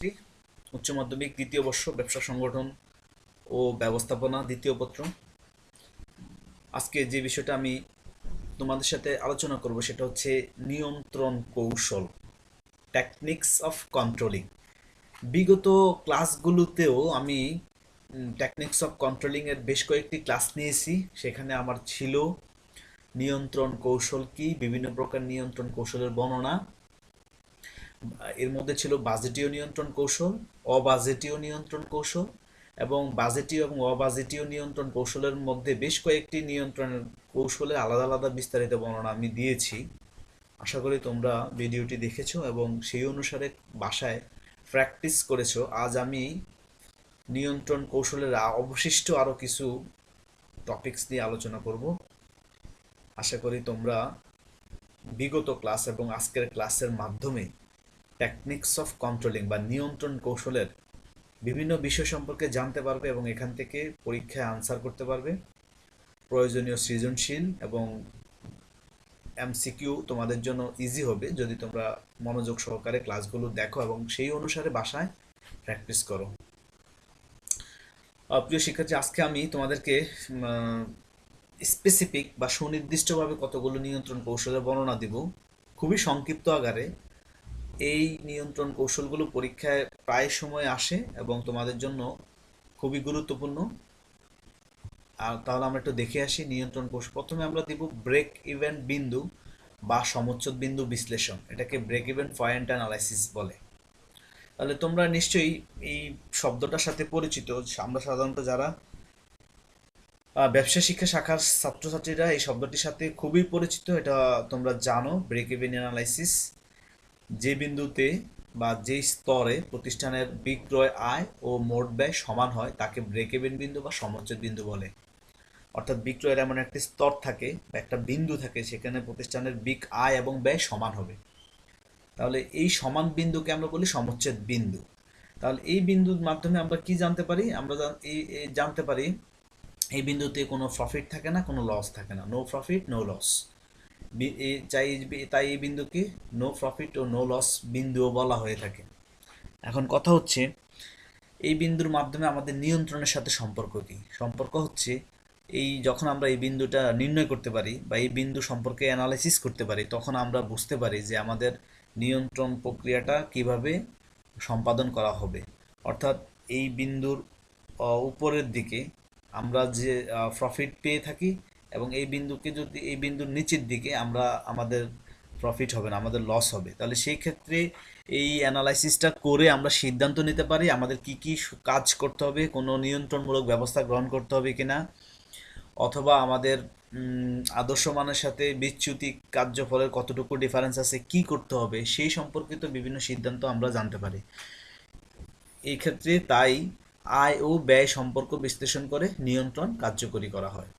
ছাত্রছাত্রী উচ্চ মাধ্যমিক, দ্বিতীয় বর্ষ, ব্যবসা সংগঠন ও ব্যবস্থাপনা, দ্বিতীয় পত্র। আজকে যে বিষয়টা আমি তোমাদের সাথে আলোচনা করব সেটা হচ্ছে নিয়ন্ত্রণ কৌশল টেকনিক্স অফ কন্ট্রোলিং বিগত ক্লাসগুলোতেও আমি টেকনিক্স অফ কন্ট্রোলিং এর বেশ কয়েকটি ক্লাস নিয়েছি। সেখানে আমার ছিল নিয়ন্ত্রণ কৌশল কি, বিভিন্ন প্রকার নিয়ন্ত্রণ কৌশলের বর্ণনা এর মধ্যে ছিল বাজেটীয় নিয়ন্ত্রণ কৌশল, অবাজেটীয় নিয়ন্ত্রণ কৌশল এবং বাজেটীয় এবং অবাজেটীয় নিয়ন্ত্রণ কৌশলের মধ্যে বেশ কয়েকটি নিয়ন্ত্রণের কৌশলের আলাদা আলাদা বিস্তারিত বর্ণনা আমি দিয়েছি। আশা করি তোমরা ভিডিওটি দেখেছ এবং সেই অনুসারে বাসায় প্র্যাকটিস করেছ। আজ আমি নিয়ন্ত্রণ কৌশলের অবশিষ্ট আরও কিছু টপিকস নিয়ে আলোচনা করব। আশা করি তোমরা বিগত ক্লাস এবং আজকের ক্লাসের মাধ্যমে টেকনিক্স অফ কন্ট্রোলিং বা নিয়ন্ত্রণ কৌশলের বিভিন্ন বিষয় সম্পর্কে জানতে পারবে এবং এখান থেকে পরীক্ষায় আনসার করতে পারবে। প্রয়োজনীয় সৃজনশীল এবং এমসিকিউ তোমাদের জন্য ইজি হবে যদি তোমরা মনোযোগ সহকারে ক্লাসগুলো দেখো এবং সেই অনুসারে বাসায় প্র্যাকটিস করো। প্রিয় শিক্ষার্থী, আজকে আমি তোমাদেরকে স্পেসিফিক বা সুনির্দিষ্টভাবে কতগুলো নিয়ন্ত্রণ কৌশলের বর্ণনা দিব। খুবই সংক্ষিপ্ত আকারে। এই নিয়ন্ত্রণ কৌশলগুলো পরীক্ষায় প্রায় সময় আসে এবং তোমাদের জন্য খুবই গুরুত্বপূর্ণ। আর তাহলে আমরা একটু দেখে আসি নিয়ন্ত্রণ কৌশল। প্রথমে আমরা দিব ব্রেক ইভেন্ট বিন্দু বা সমচ্ছদ বিন্দু বিশ্লেষণ। এটাকে ব্রেক ইভেন্ট পয়েন্ট অ্যানালাইসিস বলে। তাহলে তোমরা নিশ্চয়ই এই শব্দটার সাথে পরিচিত। আমরা সাধারণত যারা ব্যবসা শিক্ষা শাখার ছাত্রছাত্রীরা এই শব্দটির সাথে খুবই পরিচিত, এটা তোমরা জানো। ব্রেক ইভেন অ্যানালাইসিস যে বিন্দুতে বা যে স্তরে প্রতিষ্ঠানের বিক্রয় আয় ও মোট ব্যয় সমান হয়, তাকে ব্রেক ইভেন বিন্দু বা সমচ্ছেদ বিন্দু বলে। অর্থাৎ বিক্রয়ের এমন একটি স্তর থাকে বা একটা বিন্দু থাকে, সেখানে প্রতিষ্ঠানের বিক আয় এবং ব্যয় সমান হবে। তাহলে এই সমান বিন্দুকে আমরা বলি সমচ্ছেদ বিন্দু। তাহলে এই বিন্দুর মাধ্যমে আমরা কি জানতে পারি? আমরা জানতে পারি, এই বিন্দুতে কোনো প্রফিট থাকে না, কোনো লস থাকে না। নো প্রফিট নো লস চাই তাই এই বিন্দুকে নো প্রফিট ও নো লস বিন্দুও বলা হয়ে থাকে। এখন কথা হচ্ছে, এই বিন্দুর মাধ্যমে আমাদের নিয়ন্ত্রণের সাথে সম্পর্ক কি? সম্পর্ক হচ্ছে, এই যখন আমরা এই বিন্দুটা নির্ণয় করতে পারি বা এই বিন্দু সম্পর্কে অ্যানালাইসিস করতে পারি, তখন আমরা বুঝতে পারি যে আমাদের নিয়ন্ত্রণ প্রক্রিয়াটা কীভাবে সম্পাদন করা হবে। অর্থাৎ এই বিন্দুর উপরের দিকে আমরা যে প্রফিট পেয়ে থাকি এবং এই বিন্দুকে যদি, এই বিন্দুর নিচের দিকে আমরা আমাদের প্রফিট হবে না, আমাদের লস হবে। তাহলে সেই ক্ষেত্রে এই অ্যানালাইসিসটা করে আমরা সিদ্ধান্ত নিতে পারি আমাদের কি কি কাজ করতে হবে, কোনো নিয়ন্ত্রণমূলক ব্যবস্থা গ্রহণ করতে হবে কি না অথবা আমাদের আদর্শ মানের সাথে বিচ্যুতি কার্যফলের কতটুকু ডিফারেন্স আছে, কি করতে হবে, সেই সম্পর্কিত বিভিন্ন সিদ্ধান্ত আমরা জানতে পারি। এই ক্ষেত্রে তাই আয় ও ব্যয় সম্পর্ক বিশ্লেষণ করে নিয়ন্ত্রণ কার্যকরী করা হয়।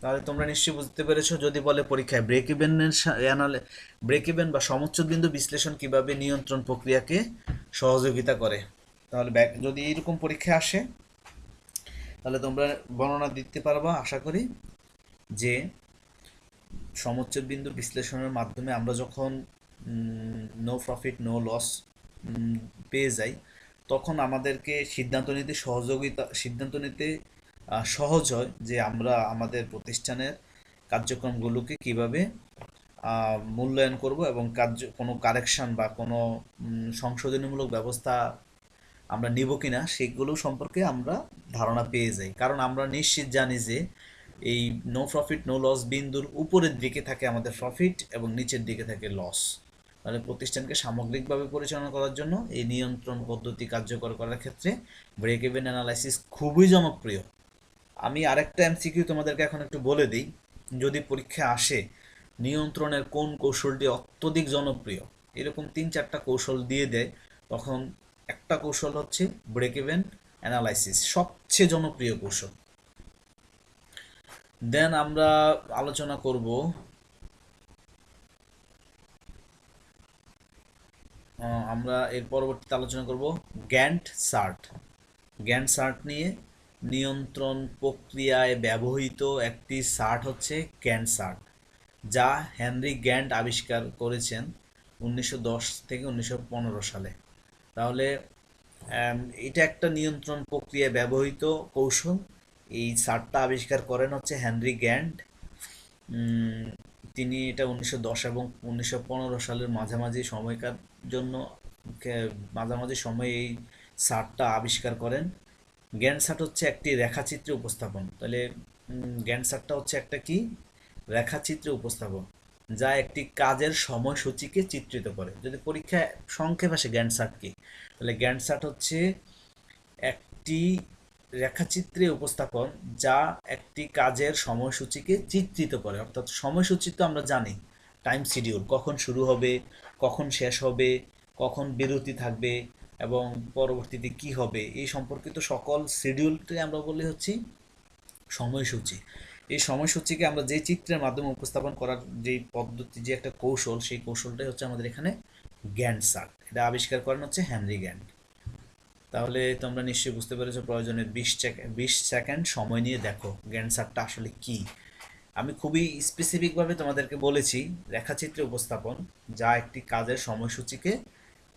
তাহলে তোমরা নিশ্চয়ই বুঝতে পেরেছ, যদি বলে পরীক্ষায় ব্রেক ইভেনের অ্যানালে ব্রেক ইভেন বা সমচ্ছদ বিন্দু বিশ্লেষণ কীভাবে নিয়ন্ত্রণ প্রক্রিয়াকে সহযোগিতা করে। তাহলে ব্যাক- যদি এইরকম পরীক্ষা আসে, তাহলে তোমরা বর্ণনা দিতে পারবা, আশা করি, যে সমচ্ছদ বিন্দু বিশ্লেষণের মাধ্যমে আমরা যখন নো প্রফিট নো লস পেয়ে যাই, তখন আমাদেরকে সিদ্ধান্ত নিতে সহযোগিতা, সিদ্ধান্ত নিতে সহজ হয় যে আমরা আমাদের প্রতিষ্ঠানের কার্যক্রমগুলোকে কীভাবে মূল্যায়ন করব এবং কার্য, কোনো কারেকশন বা কোনো সংশোধনীমূলক ব্যবস্থা আমরা নিব কিনা সেগুলো সম্পর্কে আমরা ধারণা পেয়ে যাই। কারণ আমরা নিশ্চিত জানি যে এই নো প্রফিট নো লস বিন্দুর উপরের দিকে থাকে আমাদের প্রফিট এবং নিচের দিকে থাকে লস তাহলে প্রতিষ্ঠানকে সামগ্রিকভাবে পরিচালনা করার জন্য এই নিয়ন্ত্রণ পদ্ধতি কার্যকর করার ক্ষেত্রে ব্রেক ইভেন অ্যানালাইসিস খুবই জনপ্রিয়। আমি আরেকটা এমসিকিউ তোমাদেরকে এখন একটু বলে দিই। যদি পরীক্ষা আসে, নিয়ন্ত্রণের কোন কৌশলটি অত্যধিক জনপ্রিয়? এরকম তিন চারটা কৌশল দিয়ে দেয়। তখন একটা কৌশল হচ্ছে ব্রেক ইভেন অ্যানালাইসিস সবচেয়ে জনপ্রিয় কৌশল। দেন আমরা আলোচনা করব আমরা এর পরবর্তীতে আলোচনা করব গ্যান্ট সার্ট গ্যান্ট সার্ট নিয়ে নিয়ন্ত্রণ প্রক্রিয়ায় ব্যবহৃত একটি শার্ট হচ্ছে ক্যান্ট শার্ট, যা হেনরি গ্যান্ট আবিষ্কার করেছেন উনিশশো দশ থেকে উনিশশো পনেরো সালে। তাহলে এটা একটা নিয়ন্ত্রণ প্রক্রিয়ায় ব্যবহৃত কৌশল। এই চার্টটা আবিষ্কার করেন হচ্ছে হেনরি গ্যান্ড তিনি এটা উনিশশো দশ এবং উনিশশো পনেরো সালের মাঝামাঝি সময়কার জন্য মাঝামাঝি সময়ে এই চার্টটা আবিষ্কার করেন। গ্যান্ট চার্ট হচ্ছে একটি রেখাচিত্রে উপস্থাপন। তাহলে চার্টটা হচ্ছে একটা কি? রেখাচিত্রে উপস্থাপন, যা একটি কাজের সময়সূচিকে চিত্রিত করে। যদি পরীক্ষায় সংক্ষেপ আসে গ্যান্ট চার্ট তাহলে গ্যান্ট চার্ট হচ্ছে একটি রেখাচিত্রে উপস্থাপন, যা একটি কাজের সময়সূচিকে চিত্রিত করে। অর্থাৎ সময়সূচি তো আমরা জানি টাইম শিডিউল কখন শুরু হবে, কখন শেষ হবে, কখন বিরতি থাকবে এবং পরবর্তীতে কি হবে এই সম্পর্কিত সকল শিডিউলকে আমরা বলি হচ্ছে সময়সূচি। এই সময়সূচিকে আমরা যে চিত্রের মাধ্যমে উপস্থাপন করার যে পদ্ধতি, যে একটা কৌশল, সেই কৌশলটাই হচ্ছে আমাদের এখানে গ্যান্ড চার্ট এটা আবিষ্কার করেন হচ্ছে হেনরি গ্যান্ট। তাহলে তোমরা নিশ্চয়ই বুঝতে পেরেছ প্রয়োজনে বিশ বিশ সেকেন্ড সময় নিয়ে দেখো গ্যান্ট চার্টটা আসলে কি। আমি খুবই স্পেসিফিকভাবে তোমাদেরকে বলেছি রেখাচিত্রে উপস্থাপন যা একটি কাজের সময়সূচিকে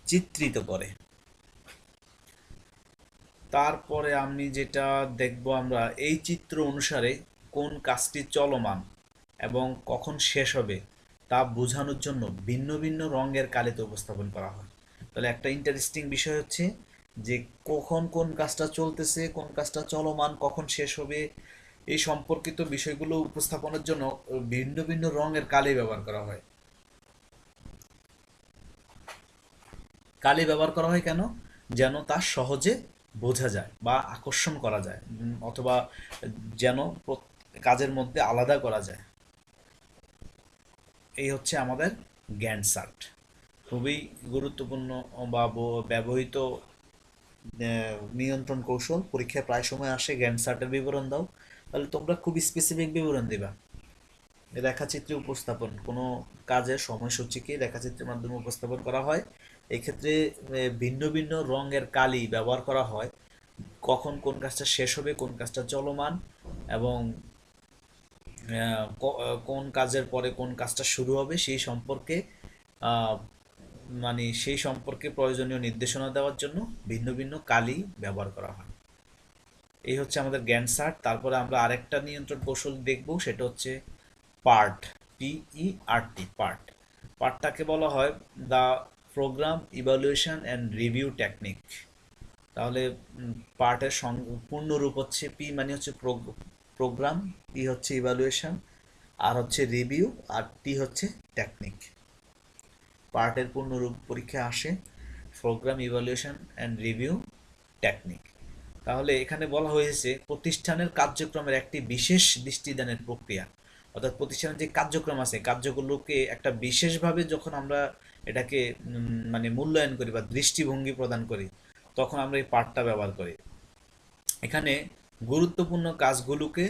চিত্রিত করে। তারপরে আমি যেটা দেখব আমরা, এই চিত্র অনুসারে কোন কাজটি চলমান এবং কখন শেষ হবে তা বোঝানোর জন্য ভিন্ন ভিন্ন রঙের কালিতে উপস্থাপন করা হয়। তাহলে একটা ইন্টারেস্টিং বিষয় হচ্ছে যে কখন কোন কাজটা চলতেছে, কোন কাজটা চলমান, কখন শেষ হবে, এই সম্পর্কিত বিষয়গুলো উপস্থাপনের জন্য ভিন্ন ভিন্ন রঙের কালি ব্যবহার করা হয়। কালি ব্যবহার করা হয় কেন? যেন তা সহজে বোঝা যায় বা আকর্ষণ করা যায় অথবা যেন কাজের মধ্যে আলাদা করা যায়। এই হচ্ছে আমাদের গ্যান্ট চার্ট খুবই গুরুত্বপূর্ণ বা ব্যবহৃত নিয়ন্ত্রণ কৌশল। পরীক্ষায় প্রায় সময় আসে গ্যান্ট চার্টের বিবরণ দাও। তাহলে তোমরা খুব স্পেসিফিক বিবরণ দিবা। রেখাচিত্রে উপস্থাপন। কোনো কাজের সময়সূচিকে রেখাচিত্রের মাধ্যমে উপস্থাপন করা হয়। এক্ষেত্রে ভিন্ন ভিন্ন রঙের কালি ব্যবহার করা হয়। কখন কোন কাজটা শেষ হবে, কোন কাজটা চলমান এবং কোন কাজের পরে কোন কাজটা শুরু হবে সেই সম্পর্কে মানে সেই সম্পর্কে প্রয়োজনীয় নির্দেশনা দেওয়ার জন্য ভিন্ন ভিন্ন কালি ব্যবহার করা হয়। এই হচ্ছে আমাদের জ্ঞান চার্ট তারপরে আমরা আরেকটা নিয়ন্ত্রণ কৌশল দেখব, সেটা হচ্ছে পার্ট পিই আর টি, পার্ট। পার্টটাকে বলা হয় the programme evaluation and review technique তাহলে পার্টের পূর্ণ রূপ হচ্ছে পি মানে হচ্ছে প্রোগ্রাম পি হচ্ছে ইভালুয়েশন আর হচ্ছে রিভিউ আর টি হচ্ছে টেকনিক পার্টের পূর্ণরূপ পরীক্ষা আসে programme evaluation and review technique তাহলে এখানে বলা হয়েছে, প্রতিষ্ঠানের কার্যক্রমের একটি বিশেষ দৃষ্টিদানের প্রক্রিয়া। অর্থাৎ প্রতিষ্ঠানের যে কার্যক্রম আছে, কার্যগুলোকে একটা বিশেষভাবে যখন আমরা এটাকে মানে মূল্যায়ন করি বা দৃষ্টিভঙ্গি প্রদান করি, তখন আমরা এই পার্টটা ব্যবহার করি। এখানে গুরুত্বপূর্ণ কাজগুলোকে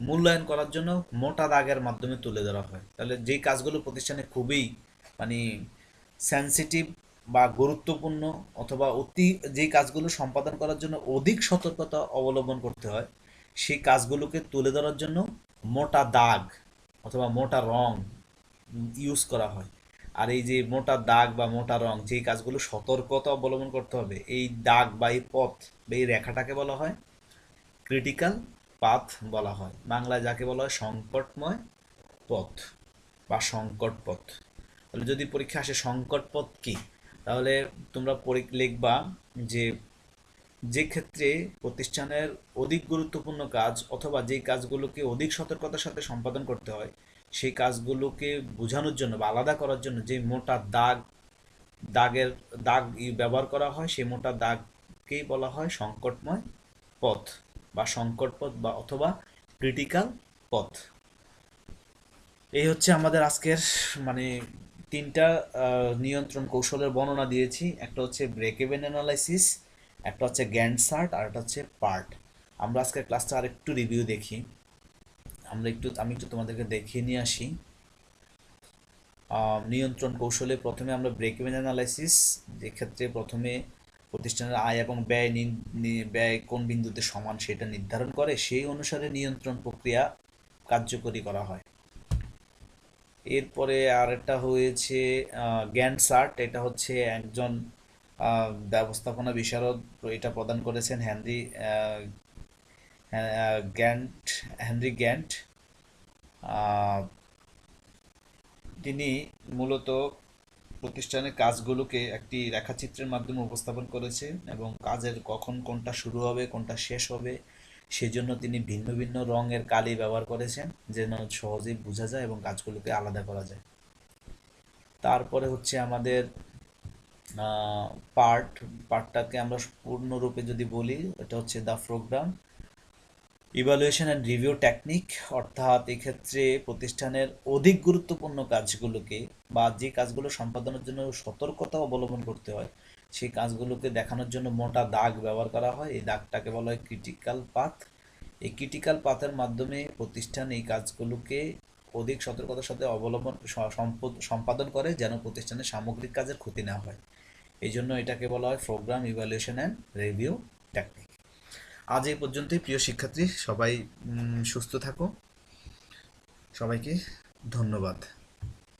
মূল্যায়ন করার জন্য মোটা দাগের মাধ্যমে তুলে ধরা হয়। তাহলে যেই কাজগুলো প্রতিষ্ঠানে খুবই মানে সেনসিটিভ বা গুরুত্বপূর্ণ অথবা অতি, যেই কাজগুলো সম্পাদন করার জন্য অধিক সতর্কতা অবলম্বন করতে হয়, সেই কাজগুলোকে তুলে ধরার জন্য মোটা দাগ অথবা মোটা রং ইউজ করা হয়। আর এই যে মোটা দাগ বা মোটা রং, যেই কাজগুলো সতর্কতা অবলম্বন করতে হবে, এই দাগ বা এই পথ বা এই রেখাটাকে বলা হয় ক্রিটিক্যাল পাথ বলা হয়। বাংলায় যাকে বলা হয় সংকটময় পথ বা সংকট পথ। তাহলে যদি পরীক্ষা আসে সংকট পথ কি, তাহলে তোমরা লিখবা যে যে ক্ষেত্রে প্রতিষ্ঠানের অধিক গুরুত্বপূর্ণ কাজ অথবা যেই কাজগুলোকে অধিক সতর্কতার সাথে সম্পাদন করতে হয় সেই কাজগুলোকে বোঝানোর জন্য বা আলাদা করার জন্য যে মোটা দাগ, দাগের, দাগ ব্যবহার করা হয়, সেই মোটা দাগকেই বলা হয় সংকটময় পথ বা সংকট পথ বা অথবা ক্রিটিক্যাল পথ। এই হচ্ছে আমাদের আজকের মানে তিনটা নিয়ন্ত্রণ কৌশলের বর্ণনা দিয়েছি। একটা হচ্ছে ব্রেক ইভেন অ্যানালাইসিস একটা হচ্ছে গ্যান্ট চার্ট আর একটা হচ্ছে পার্ট আমরা আজকের ক্লাসটা আর একটু রিভিউ দেখি। আমরা একটু আমি একটু তোমাদেরকে দেখিয়ে নিয়ে আসি। নিয়ন্ত্রণ কৌশলে প্রথমে আমরা ব্রেক ইভেন অ্যানালাইসিস ক্ষেত্রে প্রথমে প্রতিষ্ঠানের আয় এবং ব্যয় ব্যয় কোন বিন্দুতে সমান সেটা নির্ধারণ করে সেই অনুসারে নিয়ন্ত্রণ প্রক্রিয়া কার্যকরী করা হয়। এরপরে আরেকটা হয়েছে গ্যান্ট চার্ট এটা হচ্ছে একজন ব্যবস্থাপনা বিশারদ এটা প্রদান করেছেন হেনরি আহ, হ্যাঁ, গ্যান্ট হেনরি গ্যান্ট তিনি মূলত প্রতিষ্ঠানের কাজগুলোকে একটি রেখাচিত্রের মাধ্যমে উপস্থাপন করেছেন এবং কাজের কখন কোনটা শুরু হবে, কোনটা শেষ হবে, সেজন্য তিনি ভিন্ন ভিন্ন রঙের কালি ব্যবহার করেছেন, যেন সহজেই বোঝা যায় এবং কাজগুলোকে আলাদা করা যায়। তারপরে হচ্ছে আমাদের পার্ট পার্টটাকে আমরা পূর্ণরূপে যদি বলি, এটা হচ্ছে the programme evaluation and review technique অর্থাৎ এক্ষেত্রে প্রতিষ্ঠানের অধিক গুরুত্বপূর্ণ কাজগুলোকে বা যে কাজগুলো সম্পাদনের জন্য সতর্কতা অবলম্বন করতে হয়, সেই কাজগুলোকে দেখানোর জন্য মোটা দাগ ব্যবহার করা হয়। এই দাগটাকে বলা হয় ক্রিটিক্যাল পাথ এই ক্রিটিক্যাল পাথের মাধ্যমে প্রতিষ্ঠান এই কাজগুলোকে অধিক সতর্কতার সাথে অবলম্বন সম্পাদন করে যেন প্রতিষ্ঠানের সামগ্রিক কাজের ক্ষতি না হয়। এই জন্য এটাকে বলা হয় programme evaluation and review technique আজ এই পর্যন্তই প্রিয় শিক্ষার্থী। সবাই সুস্থ থাকো। সবাইকে ধন্যবাদ।